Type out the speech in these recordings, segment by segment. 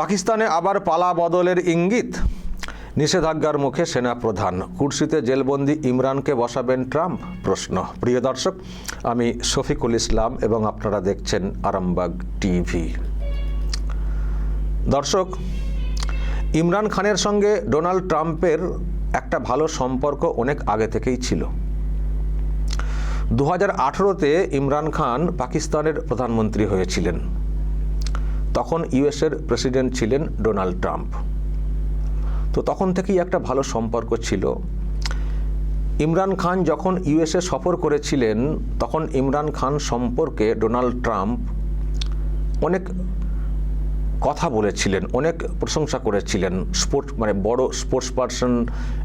পাকিস্তানে আবার পালা বদলের ইঙ্গিত? নিষেধাজ্ঞার মুখে সেনা প্রধান কুর্সিতে জেলবন্দি ইমরানকে বসাবেন ট্রাম্প? প্রশ্ন। প্রিয় দর্শক, আমি শফিকুল ইসলাম এবং আপনারা দেখছেন আরামবাগ টিভি। দর্শক, ইমরান খানের সঙ্গে ডোনাল্ড ট্রাম্পের একটা ভালো সম্পর্ক অনেক আগে থেকেই ছিল। দু হাজার আঠেরোতে ইমরান খান পাকিস্তানের প্রধানমন্ত্রী হয়েছিলেন। তখন ইউএসের প্রেসিডেন্ট ছিলেন ডোনাল্ড ট্রাম্প। তো তখন থেকেই একটা ভালো সম্পর্ক ছিল। ইমরান খান যখন ইউএসএ সফর করেছিলেন, তখন ইমরান খান সম্পর্কে ডোনাল্ড ট্রাম্প অনেক কথা বলেছিলেন, অনেক প্রশংসা করেছিলেন। স্পোর্টস মানে বড় স্পোর্টস পার্সন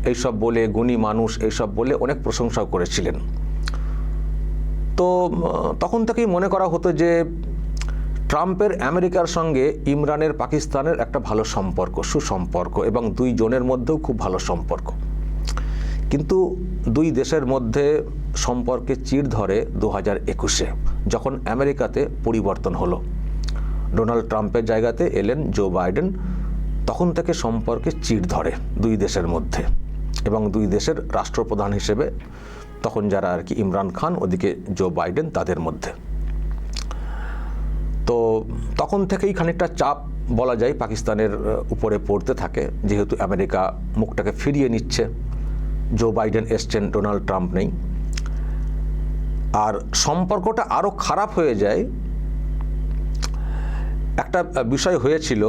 এইসব বলে, গুণী মানুষ এইসব বলে অনেক প্রশংসাও করেছিলেন। তো তখন থেকেই মনে করা হতো যে ট্রাম্পের আমেরিকার সঙ্গে ইমরানের পাকিস্তানের একটা ভালো সম্পর্ক, সুসম্পর্ক এবং দুই জনের মধ্যেও খুব ভালো সম্পর্ক। কিন্তু দুই দেশের মধ্যে সম্পর্কে চিড় ধরে দু হাজার একুশে, যখন আমেরিকাতে পরিবর্তন হলো। ডোনাল্ড ট্রাম্পের জায়গাতে এলেন জো বাইডেন, তখন থেকে সম্পর্কে চিড় ধরে দুই দেশের মধ্যে এবং দুই দেশের রাষ্ট্রপ্রধান হিসেবে, তখন যারা আর কি ইমরান খান, ওদিকে জো বাইডেন তাদের মধ্যে। তো তখন থেকেই খানিকটা চাপ বলা যায় পাকিস্তানের উপরে পড়তে থাকে। যেহেতু আমেরিকা মুখটাকে ফিরিয়ে নিচ্ছে, জো বাইডেন এসছেন, ডোনাল্ড ট্রাম্প নেই। আর সম্পর্কটা আরও খারাপ হয়ে যায়। একটা বিষয় হয়েছিল,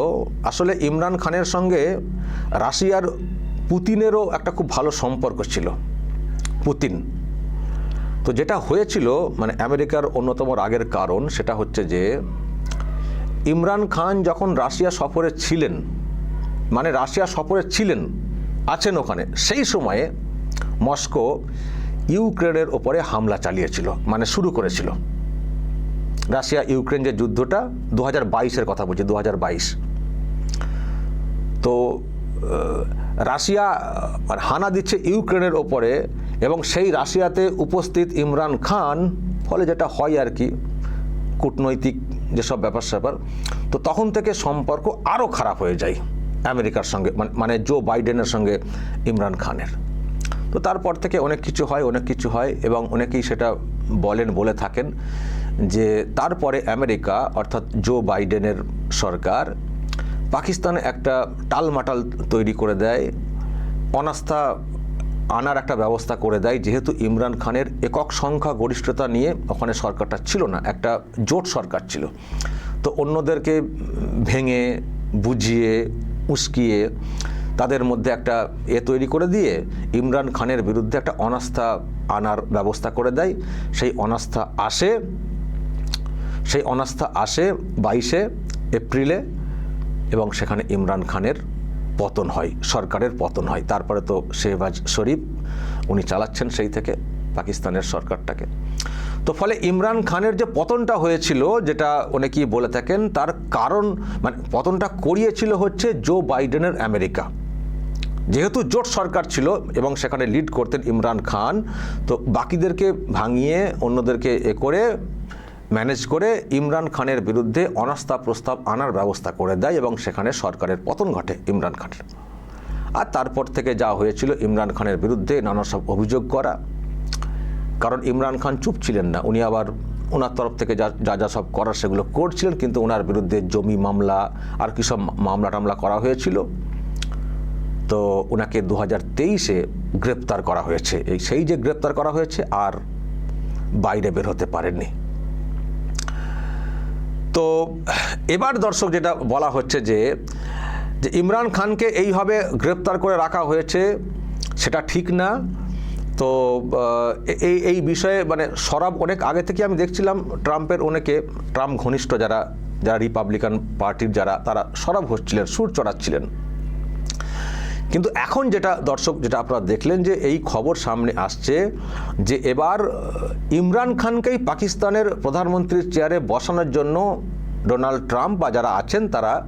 আসলে ইমরান খানের সঙ্গে রাশিয়ার পুতিনেরও একটা খুব ভালো সম্পর্ক ছিল, পুতিন। তো যেটা হয়েছিল মানে আমেরিকার অন্যতম রাগের কারণ সেটা হচ্ছে যে ইমরান খান যখন রাশিয়া সফরে ছিলেন মানে রাশিয়া সফরে ছিলেন আছেন ওখানে সেই সময়ে মস্কো ইউক্রেনের ওপরে হামলা চালিয়েছিল মানে শুরু করেছিল। রাশিয়া ইউক্রেন যে যুদ্ধটা দু হাজার কথা বলছি দু হাজার বাইশ। তো রাশিয়া আহ, হানা দিচ্ছে ইউক্রেনের ওপরে এবং সেই রাশিয়াতে উপস্থিত ইমরান খান ফলে যেটা হয় আর কি কূটনৈতিক যেসব ব্যাপার স্যাপার, তো তখন থেকে সম্পর্ক আরও খারাপ হয়ে যায় আমেরিকার সঙ্গে, মানে- মানে জো বাইডেনের সঙ্গে ইমরান খানের। তো তারপর থেকে অনেক কিছু হয়, অনেক কিছু হয় এবং অনেকেই সেটা বলেন বলে থাকেন যে তারপরে আমেরিকা, অর্থাৎ জো বাইডেনের সরকার পাকিস্তানে একটা টালমাটাল তৈরি করে দেয়, অনাস্থা আনার একটা ব্যবস্থা করে দেয়, যেহেতু ইমরান খানের একক সংখ্যা গরিষ্ঠতা নিয়ে ওখানে সরকারটা ছিল না, একটা জোট সরকার ছিল। তো অন্যদেরকে ভেঙে, বুঝিয়ে, উস্কিয়ে তাদের মধ্যে একটা এ তৈরি করে দিয়ে ইমরান খানের বিরুদ্ধে একটা অনাস্থা আনার ব্যবস্থা করে দেয়। সেই অনাস্থা আসে, সেই অনাস্থা আসে বাইশে এপ্রিলে এবং সেখানে ইমরান খানের পতন হয়, সরকারের পতন হয়। তারপরে তো শেহবাজ শরীফ, উনি চালাচ্ছেন সেই থেকে, পাকিস্তানের সরকারটাকে। তো ফলে ইমরান খানের যে পতনটা হয়েছিল, যেটা অনেকেই বলে থাকেন, তার কারণ মানে পতনটা করিয়েছিল হচ্ছে জো বাইডেনের আমেরিকা। যেহেতু জোট সরকার ছিল এবং সেখানে লিড করতেন ইমরান খান, তো বাকিদেরকে ভাঙিয়ে, অন্যদেরকে এ করে ম্যানেজ করে ইমরান খানের বিরুদ্ধে অনাস্থা প্রস্তাব আনার ব্যবস্থা করে দেয় এবং সেখানে সরকারের পতন ঘটে ইমরান খানের। আর তারপর থেকে যা হয়েছিল ইমরান খানের বিরুদ্ধে নানা সব অভিযোগ করা। কারণ ইমরান খান চুপ ছিলেন না। উনি আবার ওনার তরফ থেকে যা যা যা সব করার সেগুলো করছিলেন, কিন্তু ওনার বিরুদ্ধে জমি মামলা আর কি সব মামলা টামলা করা হয়েছিল। তো ওনাকে দু হাজার তেইশে গ্রেপ্তার করা হয়েছে। এই, সেই যে গ্রেপ্তার করা হয়েছে আর বাইরে বের হতে পারেননি। তো এবার দর্শক যেটা বলা হচ্ছে যে যে ইমরান খানকে এইভাবে গ্রেপ্তার করে রাখা হয়েছে, সেটা ঠিক না। তো এই এই বিষয়ে মানে সরব অনেক আগে থেকে আমি দেখছিলাম ট্রাম্পের অনেকে, ট্রাম্প ঘনিষ্ঠ যারা যারা রিপাবলিকান পার্টির যারা, তারা সরব হচ্ছিলেন, সুর চড়াচ্ছিলেন। কিন্তু এখন যেটা দর্শক, যেটা আপনারা দেখলেন যে এই খবর সামনে আসছে যে এবার ইমরান খানকেই পাকিস্তানের প্রধানমন্ত্রীর চেয়ারে বসানোর জন্য ডোনাল্ড ট্রাম্প বা যারা আছেন তারা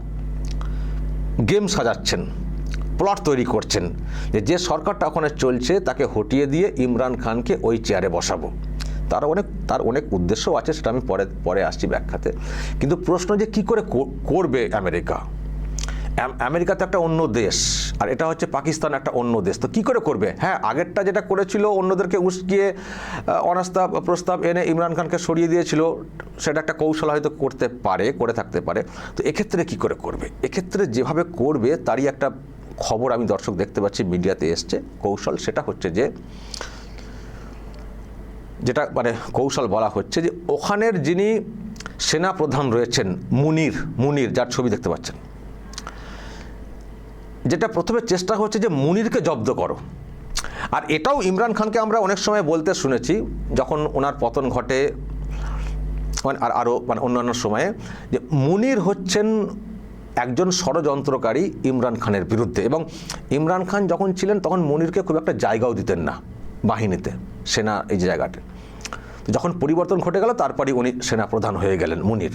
গেম সাজাচ্ছেন, প্লট তৈরি করছেন যে যে সরকারটা ওখানে চলছে তাকে হটিয়ে দিয়ে ইমরান খানকে ওই চেয়ারে বসাবো। তার অনেক তার অনেক উদ্দেশ্যও আছে, সেটা আমি পরে পরে আসছি ব্যাখ্যাতে। কিন্তু প্রশ্ন যে কি করে করবে আমেরিকা? আম- আমেরিকা তো একটা অন্য দেশ আর এটা হচ্ছে পাকিস্তান একটা অন্য দেশ। তো কি করে করবে? হ্যাঁ আগেরটা যেটা করেছিল অন্যদেরকে উস্কিয়ে আহ, অনাস্থা প্রস্তাব এনে ইমরান খানকে সরিয়ে দিয়েছিল সেটা একটা কৌশল হয়তো করতে পারে করে থাকতে পারে। তো এক্ষেত্রে কি করে করবে? এক্ষেত্রে যেভাবে করবে তারই একটা খবর আমি দর্শক দেখতে পাচ্ছি মিডিয়াতে এসছে। কৌশল সেটা হচ্ছে যে যেটা মানে কৌশল বলা হচ্ছে যে ওখানের যিনি সেনা প্রধান রয়েছেন মুনির মুনির যার ছবি দেখতে পাচ্ছেন। যেটা প্রথমে চেষ্টা হচ্ছে যে মুনিরকে জব্দ করো। আর এটাও ইমরান খানকে আমরা অনেক সময় বলতে শুনেছি, যখন ওনার পতন ঘটে মানে আর আরও মানে অন্যান্য সময়ে, যে মুনির হচ্ছেন একজন ষড়যন্ত্রকারী ইমরান খানের বিরুদ্ধে। এবং ইমরান খান যখন ছিলেন, তখন মুনিরকে খুব একটা জায়গাও দিতেন না বাহিনীতে, সেনা এই তো যখন পরিবর্তন ঘটে গেল, তারপরই উনি সেনা প্রধান হয়ে গেলেন মুনির।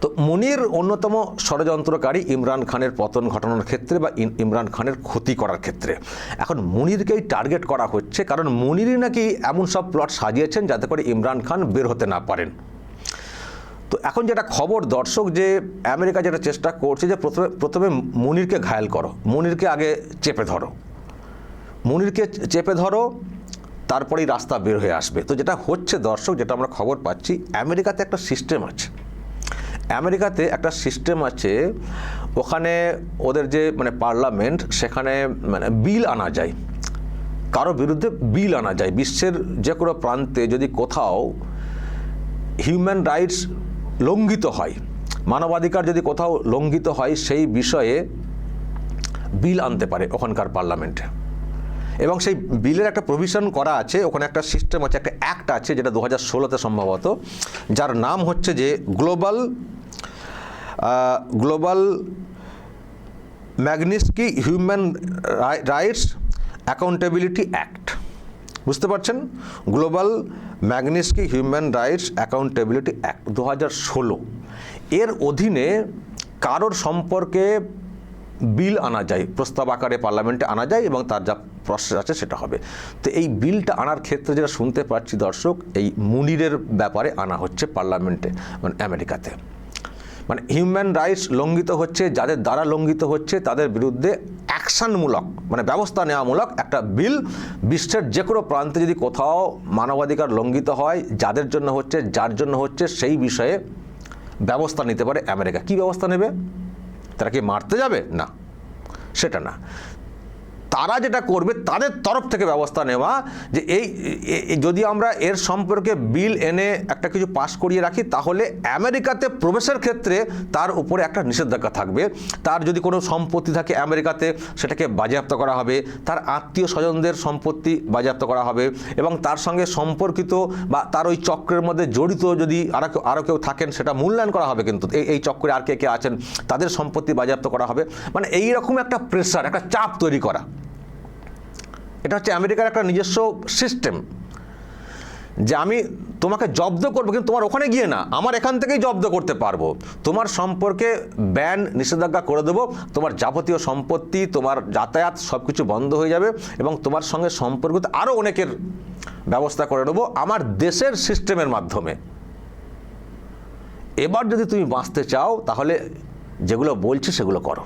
তো মুনির অন্যতম ষড়যন্ত্রকারী ইমরান খানের পতন ঘটানোর ক্ষেত্রে বা ইমরান খানের ক্ষতি করার ক্ষেত্রে। এখন মুনিরকেই টার্গেট করা হচ্ছে, কারণ মুনিরই নাকি এমন সব প্লট সাজিয়েছেন যাতে করে ইমরান খান বের হতে না পারেন। তো এখন যেটা খবর দর্শক, যে আমেরিকা যেটা চেষ্টা করছে যে প্রথমে প্রথমে মুনিরকে ঘায়াল করো, মুনিরকে আগে চেপে ধরো। মুনিরকে চেপে ধরো, তারপরেই রাস্তা বের হয়ে আসবে। তো যেটা হচ্ছে দর্শক, যেটা আমরা খবর পাচ্ছি, আমেরিকাতে একটা সিস্টেম আছে। আমেরিকাতে একটা সিস্টেম আছে, ওখানে ওদের যে মানে পার্লামেন্ট সেখানে মানে বিল আনা যায়। কারও বিরুদ্ধে বিল আনা যায়। বিশ্বের যে কোনো প্রান্তে যদি কোথাও হিউম্যান রাইটস লঙ্ঘিত হয়, মানবাধিকার যদি কোথাও লঙ্ঘিত হয়, সেই বিষয়ে বিল আনতে পারে ওখানকার পার্লামেন্টে এবং সেই বিলের একটা প্রভিশন করা আছে, ওখানে একটা সিস্টেম আছে, একটা অ্যাক্ট আছে, যেটা দু হাজার ষোলোতে সম্ভবত, যার নাম হচ্ছে যে global global Magnitsky human rights accountability act. বুঝতে পারছেন? Global Magnitsky human rights accountability act দু হাজার ষোলো। এর অধীনে কারোর সম্পর্কে বিল আনা যায়, প্রস্তাব আকারে পার্লামেন্টে আনা যায় এবং তার যা প্রসেস আছে সেটা হবে। তো এই বিলটা আনার ক্ষেত্রে যেটা শুনতে পাচ্ছি দর্শক, এই মুনিরের ব্যাপারে আনা হচ্ছে পার্লামেন্টে মানে আমেরিকাতে। মানে হিউম্যান রাইটস লঙ্ঘিত হচ্ছে, যাদের দ্বারা লঙ্ঘিত হচ্ছে, তাদের বিরুদ্ধে অ্যাকশনমূলক মানে ব্যবস্থা নেওয়ামূলক একটা বিল বিশ্বের যে কোনো প্রান্তে যদি কোথাও মানবাধিকার লঙ্ঘিত হয়, যাদের জন্য হচ্ছে, যার জন্য হচ্ছে, সেই বিষয়ে ব্যবস্থা নিতে পারে আমেরিকা। কি ব্যবস্থা নেবে? তারা কি মারতে যাবে? না, সেটা না। তারা যেটা করবে তাদের তরফ থেকে ব্যবস্থা নেওয়া যে এই যদি আমরা এর সম্পর্কে বিল এনে একটা কিছু পাস করিয়ে রাখি, তাহলে আমেরিকাতে প্রবেশের ক্ষেত্রে তার উপরে একটা নিষেধাজ্ঞা থাকবে। তার যদি কোনো সম্পত্তি থাকে আমেরিকাতে, সেটাকে বাজেয়াপ্ত করা হবে। তার আত্মীয় স্বজনদের সম্পত্তি বাজেয়াপ্ত করা হবে। এবং তার সঙ্গে সম্পর্কিত বা তার ওই চক্রের মধ্যে জড়িত যদি আরও আরও কেউ থাকেন, সেটা মূল্যায়ন করা হবে কিন্তু। এই এই চক্রে আর কে কে আছেন, তাদের সম্পত্তি বাজেয়াপ্ত করা হবে। মানে এই রকম একটা প্রেশার একটা চাপ তৈরি করা। এটা হচ্ছে আমেরিকার একটা নিজস্ব সিস্টেম যে আমি তোমাকে জব্দ করব, কিন্তু তোমার ওখানে গিয়ে না, আমার এখান থেকেই জব্দ করতে পারব। তোমার সম্পর্কে ব্যান নিষেধাজ্ঞা করে দেবো, তোমার যাবতীয় সম্পত্তি, তোমার যাতায়াত সব কিছু বন্ধ হয়ে যাবে এবং তোমার সঙ্গে সম্পর্কিত আরও অনেকের ব্যবস্থা করে নেব আমার দেশের সিস্টেমের মাধ্যমে। এবার যদি তুমি বাঁচতে চাও, তাহলে যেগুলো বলছি সেগুলো করো।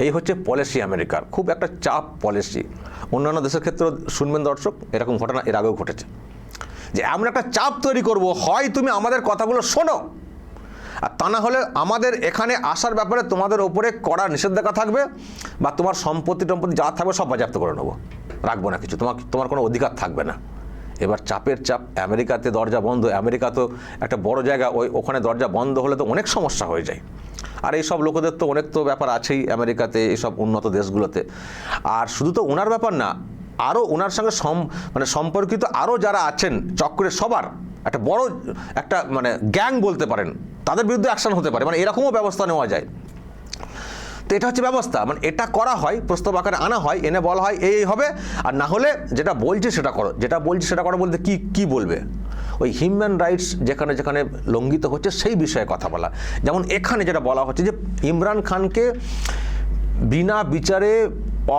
এই হচ্ছে পলিসি আমেরিকার। খুব একটা চাপ পলিসি। অন্যান্য দেশের ক্ষেত্রেও শুনবেন দর্শক, এরকম ঘটনা এর আগেও ঘটেছে। যে আমরা একটা চাপ তৈরি করব, হয় তুমি আমাদের কথাগুলো শোনো। আর তা না হলে আমাদের এখানে আসার ব্যাপারে তোমাদের ওপরে কড়া নিষেধাজ্ঞা থাকবে বা তোমার সম্পত্তি টম্পত্তি যা থাকবে সব বাজেয়াপ্ত করে নেব। রাখব না কিছু। তোমার তোমার কোনো অধিকার থাকবে না। এবার চাপের চাপ, আমেরিকাতে দরজা বন্ধ, আমেরিকা তো একটা বড় জায়গা, ওই ওখানে দরজা বন্ধ হলে তো অনেক সমস্যা হয়ে যায়। আর এই সব লোকেদের তো অনেক তো ব্যাপার আছেই আমেরিকাতে, এইসব উন্নত দেশগুলোতে। আর শুধু তো ওনার ব্যাপার না, আরও ওনার সঙ্গে সম মানে সম্পর্কিত আরও যারা আছেন, চক্রের সবার, একটা বড়, একটা মানে গ্যাং বলতে পারেন, তাদের বিরুদ্ধে অ্যাকশন হতে পারে মানে এরকমও ব্যবস্থা নেওয়া যায়। তো এটা হচ্ছে ব্যবস্থা। মানে এটা করা হয়, প্রস্তাব আকারে আনা হয়, এনে বলা হয় এই হবে। আর না হলে যেটা বলছে সেটা করো। যেটা বলছে সেটা করো বলতে কি কি বলবে? ওই হিউম্যান রাইটস যেখানে যেখানে লঙ্ঘিত হচ্ছে সেই বিষয়ে কথা বলা। যেমন এখানে যেটা বলা হচ্ছে যে ইমরান খানকে বিনা বিচারে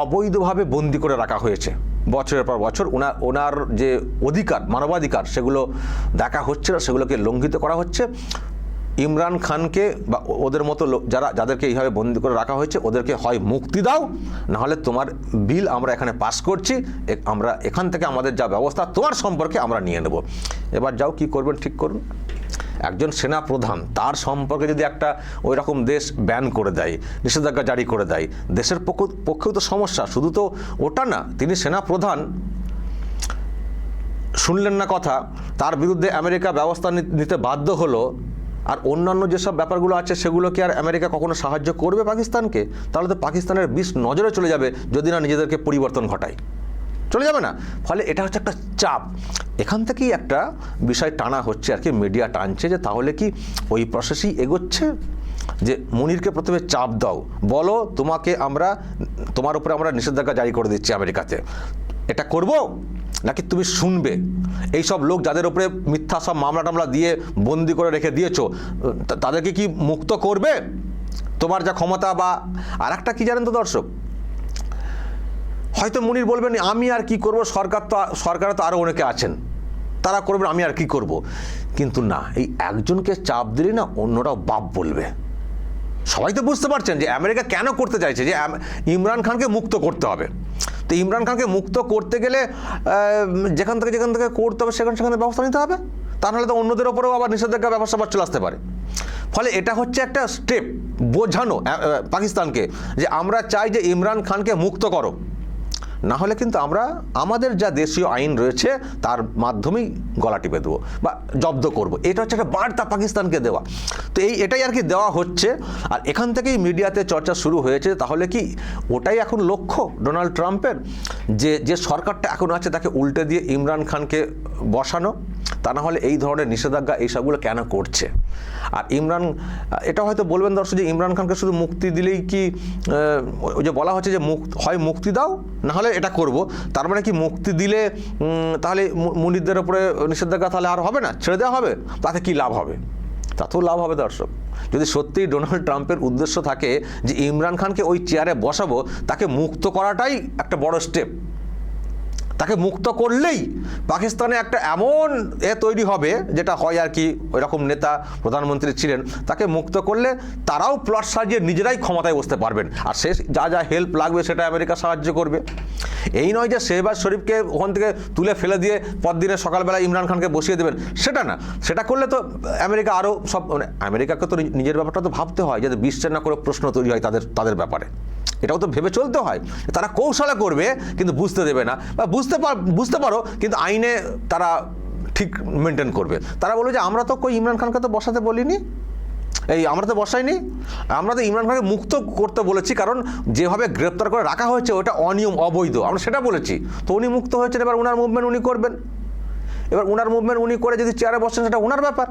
অবৈধভাবে বন্দি করে রাখা হয়েছে। বছরের পর বছর ওনার ওনার যে অধিকার, মানবাধিকার, সেগুলো দেখা হচ্ছে না, সেগুলোকে লঙ্ঘিত করা হচ্ছে। ইমরান খানকে বা ওদের মতো যারা, যাদেরকে এইভাবে বন্দি করে রাখা হয়েছে, ওদেরকে হয় মুক্তি দাও, নাহলে তোমার বিল আমরা এখানে পাস করছি আমরা এখান থেকে আমাদের যা ব্যবস্থা, তোমার সম্পর্কে আমরা নিয়ে নেব। এবার যাও কি করবেন, ঠিক করুন। একজন সেনা প্রধান তার সম্পর্কে যদি একটা ওই রকম দেশ ব্যান করে দেয়, নিষেধাজ্ঞা জারি করে দেয়, দেশের পক্ষ, পক্ষেও তো সমস্যা, শুধু তো ওটা না, তিনি সেনা প্রধান শুনলেন না কথা, তার বিরুদ্ধে আমেরিকা ব্যবস্থা নিতে বাধ্য হলো আর অন্যান্য যেসব ব্যাপারগুলো আছে, সেগুলো কি আর আমেরিকা কখনো সাহায্য করবে পাকিস্তানকে? তাহলে তো পাকিস্তানের বিষ নজরে চলে যাবে যদি না নিজেদেরকে পরিবর্তন ঘটায়। চলে যাবে না? ফলে এটা হচ্ছে একটা চাপ। এখান থেকেই একটা বিষয় টানা হচ্ছে আর কি, মিডিয়া টানছে যে তাহলে কি ওই প্রসেসই এগোচ্ছে? যে মনিরকে প্রথমে চাপ দাও। বলো, তোমাকে আমরা, তোমার উপরে আমরা নিষেধাজ্ঞা জারি করে দিচ্ছি আমেরিকাতে। এটা করব? নাকি তুমি শুনবে? এই সব লোক যাদের উপরে মিথ্যা সব মামলা টামলা দিয়ে বন্দি করে রেখে দিয়েছ তাদেরকে কি মুক্ত করবে? তোমার যা ক্ষমতা বা আর একটা কী জানেন তো দর্শক? হয়তো মুনির বলবেন, আমি আর কি করব? সরকার তো সরকারে তো আরও অনেকে আছেন। তারা করবেন, আমি আর কি করব? কিন্তু না, এই একজনকে চাপ দিলে না অন্যরাও বাপ বলবে। সবাই তো বুঝতে পারছেন যে আমেরিকা কেন করতে চাইছে? যে ইমরান খানকে মুক্ত করতে হবে। তো ইমরান খানকে মুক্ত করতে গেলে যেখান থেকে যেখান থেকে করতে হবে সেখানে সেখানে ব্যবস্থা নিতে হবে। তা নাহলে তো অন্যদের ওপরেও আবার নিষেধাজ্ঞা ব্যবস্থা আবার চলে আসতে পারে। ফলে এটা হচ্ছে একটা স্টেপ বোঝানো পাকিস্তানকে, যে আমরা চাই যে ইমরান খানকে মুক্ত করো। না হলে কিন্তু আমরা আমাদের যা দেশীয় আইন রয়েছে, তার মাধ্যমেই গলা টিপে দেবো বা জব্দ করব। এটা হচ্ছে একটা বার্তা পাকিস্তানকে দেওয়া। তো এই, এটাই আর কি দেওয়া হচ্ছে। আর এখান থেকেই মিডিয়াতে চর্চা শুরু হয়েছে, তাহলে কি ওটাই এখন লক্ষ্য ডোনাল্ড ট্রাম্পের? যে যে সরকারটা এখন আছে, তাকে উল্টে দিয়ে ইমরান খানকে বসানো তা না হলে এই ধরনের নিষেধাজ্ঞা এইসবগুলো কেন করছে? আর ইমরান, এটা হয়তো বলবেন দর্শক যে ইমরান খানকে শুধু মুক্তি দিলেই কি ওই যে বলা হচ্ছে যে মুক, হয় মুক্তি দাও, না হলে এটা করব। তার মানে কি মুক্তি দিলে তাহলে মু- মুনিরদের উপরে নিষেধাজ্ঞা তাহলে আর হবে না? ছেড়ে দেওয়া হবে? তাতে কি লাভ হবে? তাতেও লাভ হবে দর্শক। যদি সত্যিই ডোনাল্ড ট্রাম্পের উদ্দেশ্য থাকে যে ইমরান খানকে ওই চেয়ারে বসাবো, তাকে মুক্ত করাটাই একটা বড় স্টেপ তাকে মুক্ত করলেই পাকিস্তানে একটা এমন এ তৈরি হবে, যেটা হয় আর কি ওইরকম নেতা, প্রধানমন্ত্রী ছিলেন, তাকে মুক্ত করলে তারাও প্লট সাজিয়ে নিজেরাই ক্ষমতায় বসতে পারবেন। আর সে যা যা হেল্প লাগবে সেটা আমেরিকা সাহায্য করবে। এই নয় যে শেহবাজ শরীফকে ওখান থেকে তুলে ফেলে দিয়ে পরদিনে সকালবেলা ইমরান খানকে বসিয়ে দেবেন, সেটা না। সেটা করলে তো আমেরিকা আরও সব মানে আমেরিকাকে তো নিজের ব্যাপারটা তো ভাবতে হয়, যাতে বিশ্বের না করে প্রশ্ন তৈরি হয় তাদের তাদের ব্যাপারে। এটাও তো ভেবে চলতে হয় তারা কৌশলে করবে, কিন্তু বুঝতে দেবে না। বা বুঝতে বুঝতে পারো, কিন্তু আইনে তারা ঠিক মেনটেন করবে। তারা বলবে যে, আমরা তো কই ইমরান খানকে তো বসাতে বলিনি? এই, আমরা তো বসাইনি। আমরা তো ইমরান খানকে মুক্ত করতে বলেছি, কারণ যেভাবে গ্রেপ্তার করে রাখা হয়েছে, ওটা অনিয়ম, অবৈধ। আমরা সেটা বলেছি। তো উনি মুক্ত হয়েছেন, এবার ওনার মুভমেন্ট উনি করবেন। এবার ওনার মুভমেন্ট উনি করে যদি চেয়ারে বসেন, সেটা ওনার ব্যাপার।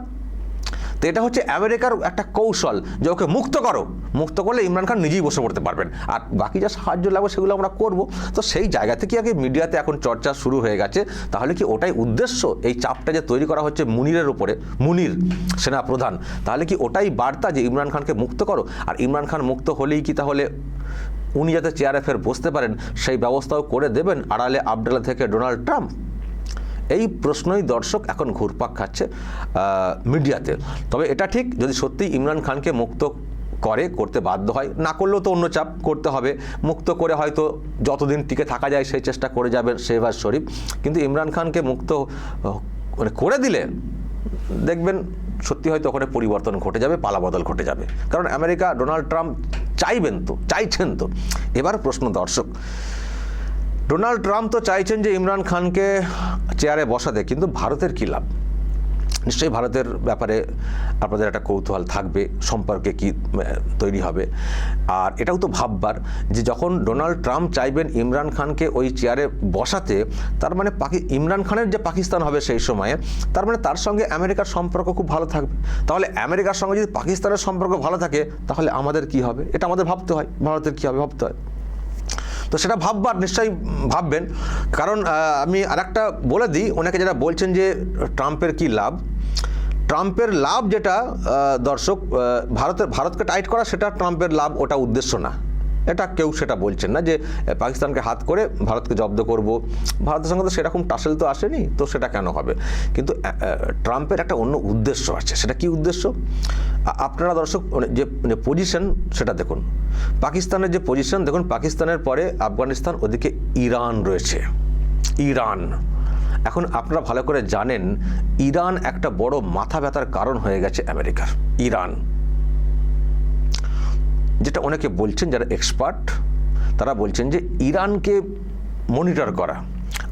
তো এটা হচ্ছে আমেরিকার একটা কৌশল যে ওকে মুক্ত করো। মুক্ত করলে ইমরান খান নিজেই বসে পড়তে পারবেন। আর বাকি যা সাহায্য লাগবে সেগুলো আমরা করব। তো সেই জায়গা থেকে আগে মিডিয়াতে এখন চর্চা শুরু হয়ে গেছে। তাহলে কি ওটাই উদ্দেশ্য? এই চাপটা যে তৈরি করা হচ্ছে মুনিরের উপরে, মুনির সেনা প্রধান তাহলে কি ওটাই বার্তা যে ইমরান খানকে মুক্ত করো? আর ইমরান খান মুক্ত হলেই কি তাহলে উনি যাতে চেয়ারে ফের বসতে পারেন, সেই ব্যবস্থাও করে দেবেন আড়ালে আবডালা থেকে ডোনাল্ড ট্রাম্প? এই প্রশ্নই দর্শক এখন ঘুরপাক খাচ্ছে মিডিয়াতে। তবে এটা ঠিক, যদি সত্যি ইমরান খানকে মুক্ত করে, করতে বাধ্য হয়, না করলেও তো অন্য চাপ করতে হবে। মুক্ত করে হয়তো যতদিন টিকে থাকা যায়, সেই চেষ্টা করে যাবেন শেহবাজ শরীফ। কিন্তু ইমরান খানকে মুক্ত মানে করে দিলে, দেখবেন সত্যি হয়তো ওখানে পরিবর্তন ঘটে যাবে, পালাবদল ঘটে যাবে। কারণ আমেরিকা ডোনাল্ড ট্রাম্প চাইবেন তো, চাইছেন তো। এবার প্রশ্ন দর্শক ডোনাল্ড ট্রাম্প তো চাইছেন যে ইমরান খানকে চেয়ারে বসাতে, কিন্তু ভারতের কী লাভ? নিশ্চয়ই ভারতের ব্যাপারে আপনাদের একটা কৌতূহল থাকবে, সম্পর্কে কি তৈরি হবে। আর এটাও তো ভাববার যে যখন ডোনাল্ড ট্রাম্প চাইবেন ইমরান খানকে ওই চেয়ারে বসাতে, তার মানে পাকি, ইমরান খানের যে পাকিস্তান হবে সেই সময়ে, তার মানে তার সঙ্গে আমেরিকার সম্পর্ক খুব ভালো থাকবে। তাহলে আমেরিকার সঙ্গে যদি পাকিস্তানের সম্পর্ক ভালো থাকে, তাহলে আমাদের কি হবে? এটা আমাদের ভাবতে হয়, ভারতের কী হবে ভাবতে হয়? তো সেটা ভাববার, নিশ্চয়ই ভাববেন। কারণ আমি আরেকটা বলে দিই, ওনাকে যারা বলছেন যে ট্রাম্পের কি লাভ, ট্রাম্পের লাভ যেটা দর্শক ভারতের, ভারতকে টাইট করা, সেটা ট্রাম্পের লাভ, ওটা উদ্দেশ্য না। এটা কেউ সেটা বলছেন না যে পাকিস্তানকে হাত করে ভারতকে জব্দ করব। ভারতের সঙ্গে তো সেরকম টাসেল তো আসেনি, তো সেটা কেন হবে? কিন্তু ট্রাম্পের একটা অন্য উদ্দেশ্য আছে। সেটা কি উদ্দেশ্য? আপনারা দর্শক মানে যে মানে পজিশন সেটা দেখুন। পাকিস্তানের যে পজিশন দেখুন, পাকিস্তানের পরে আফগানিস্তান, ওদিকে ইরান রয়েছে। ইরান। এখন আপনারা ভালো করে জানেন, ইরান একটা বড় মাথা ব্যথার কারণ হয়ে গেছে আমেরিকার। ইরান। যেটা অনেকে বলছেন, যারা এক্সপার্ট তারা বলছেন যে ইরানকে মনিটর করা।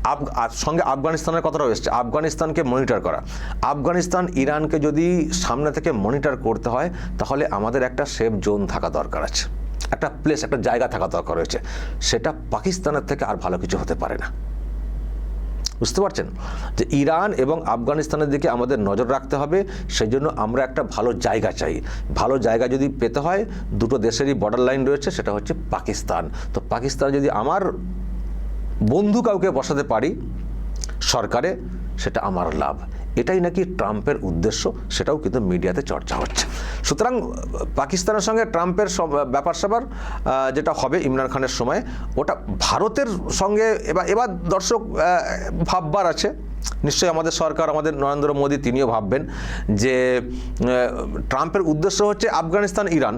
আফ সঙ্গে আফগানিস্তানের কথাটাও এসছে। আফগানিস্তানকে মনিটর করা। আফগানিস্তান ইরানকে যদি সামনে থেকে মনিটর করতে হয়, তাহলে আমাদের একটা সেফ জোন থাকা দরকার আছে। একটা প্লেস একটা জায়গা থাকা দরকার রয়েছে। সেটা পাকিস্তানের থেকে আর ভালো কিছু হতে পারে না। বুঝতে পারছেন? যে ইরান এবং আফগানিস্তানের দিকে আমাদের নজর রাখতে হবে সেই জন্য আমরা একটা ভালো জায়গা চাই। ভালো জায়গা যদি পেতে হয়, দুটো দেশেরই বর্ডার লাইন রয়েছে, সেটা হচ্ছে পাকিস্তান। তো পাকিস্তান যদি আমার বন্ধু কাউকে বসাতে পারি, সরকারে, সেটা আমার লাভ। এটাই নাকি ট্রাম্পের উদ্দেশ্য? সেটাও কিন্তু মিডিয়াতে চর্চা হচ্ছে। সুতরাং পাকিস্তানের সঙ্গে ট্রাম্পের সব ব্যাপার স্যাপার যেটা হবে ইমরান খানের সময়, ওটা ভারতের সঙ্গে এবার এবার দর্শক ভাববার আছে। নিশ্চয়ই আমাদের সরকার, আমাদের নরেন্দ্র মোদী তিনিও ভাববেন যে ট্রাম্পের উদ্দেশ্য হচ্ছে আফগানিস্তান, ইরান।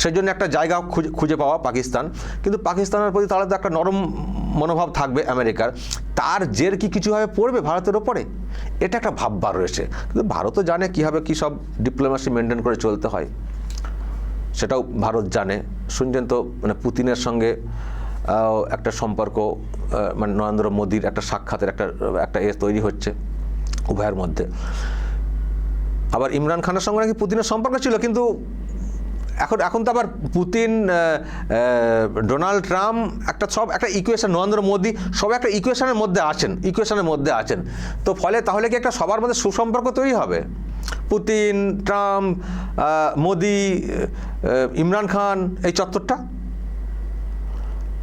সেই জন্য একটা জায়গা খুঁজে পাওয়া পাকিস্তান। কিন্তু পাকিস্তানের প্রতি তাহলে তো একটা নরম মনোভাব থাকবে আমেরিকার। তার জের কি কিছুভাবে পড়বে ভারতের ওপরে? এটা একটা ভাববার রয়েছে। কিন্তু ভারতও জানে কীভাবে কী সব ডিপ্লোমেসি মেনটেন করে চলতে হয়। সেটাও ভারত জানে। শুনছেন তো মানে পুতিনের সঙ্গে একটা সম্পর্ক মানে নরেন্দ্র মোদীর একটা সাক্ষাতের একটা একটা এ তৈরি হচ্ছে উভয়ের মধ্যে। আবার ইমরান খানের সঙ্গে নাকি পুতিনের সম্পর্ক ছিল, কিন্তু এখন এখন তো আবার পুতিন ডোনাল্ড ট্রাম্প, একটা সব, একটা ইকুয়েশন নরেন্দ্র মোদী, সব একটা ইকুয়েশনের মধ্যে আছেন ইকুয়েশনের মধ্যে আছেন। তো ফলে তাহলে কি একটা সবার মধ্যে সুসম্পর্ক তৈরি হবে? পুতিন, ট্রাম্প মোদি ইমরান খান, এই চত্বরটা?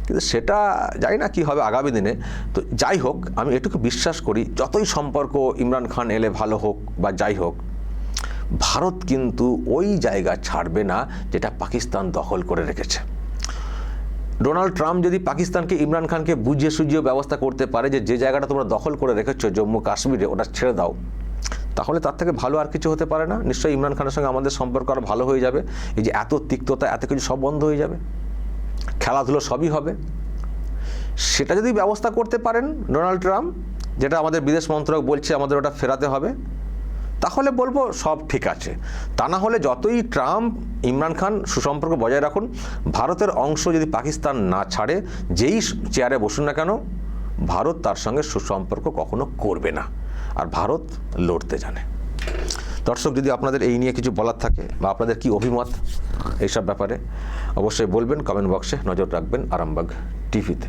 কিন্তু সেটা জানি না কি হবে আগামী দিনে। তো যাই হোক, আমি এটুকু বিশ্বাস করি, যতই সম্পর্ক ইমরান খান এলে ভালো হোক বা যাই হোক ভারত কিন্তু ওই জায়গা ছাড়বে না যেটা পাকিস্তান দখল করে রেখেছে। ডোনাল্ড ট্রাম্প যদি পাকিস্তানকে ইমরান খানকে বুঝিয়ে সুঝিয়ে ব্যবস্থা করতে পারে যে যে জায়গাটা তোমরা দখল করে রেখেছো জম্মু কাশ্মীরে ওটা ছেড়ে দাও, তাহলে তার থেকে ভালো আর কিছু হতে পারে না। নিশ্চয়ই ইমরান খানের সঙ্গে আমাদের সম্পর্ক আরও ভালো হয়ে যাবে। এই যে এত তিক্ততা, এত কিছু সব বন্ধ হয়ে যাবে। খেলাধুলো সবই হবে। সেটা যদি ব্যবস্থা করতে পারেন ডোনাল্ড ট্রাম্প, যেটা আমাদের বিদেশ মন্ত্রক বলছে আমাদের ওটা ফেরাতে হবে। তাহলে বলব সব ঠিক আছে। তা না হলে যতই ট্রাম্প, ইমরান খান সুসম্পর্ক বজায় রাখুন, ভারতের অংশ যদি পাকিস্তান না ছাড়ে, যেই চেয়ারে বসুন না কেন, ভারত তার সঙ্গে সুসম্পর্ক কখনো করবে না। আর ভারত লড়তে জানে। দর্শক, যদি আপনাদের এই নিয়ে কিছু বলার থাকে বা আপনাদের কি অভিমত এইসব ব্যাপারে, অবশ্যই বলবেন, কমেন্ট বক্সে নজর রাখবেন আরামবাগ টিভিতে।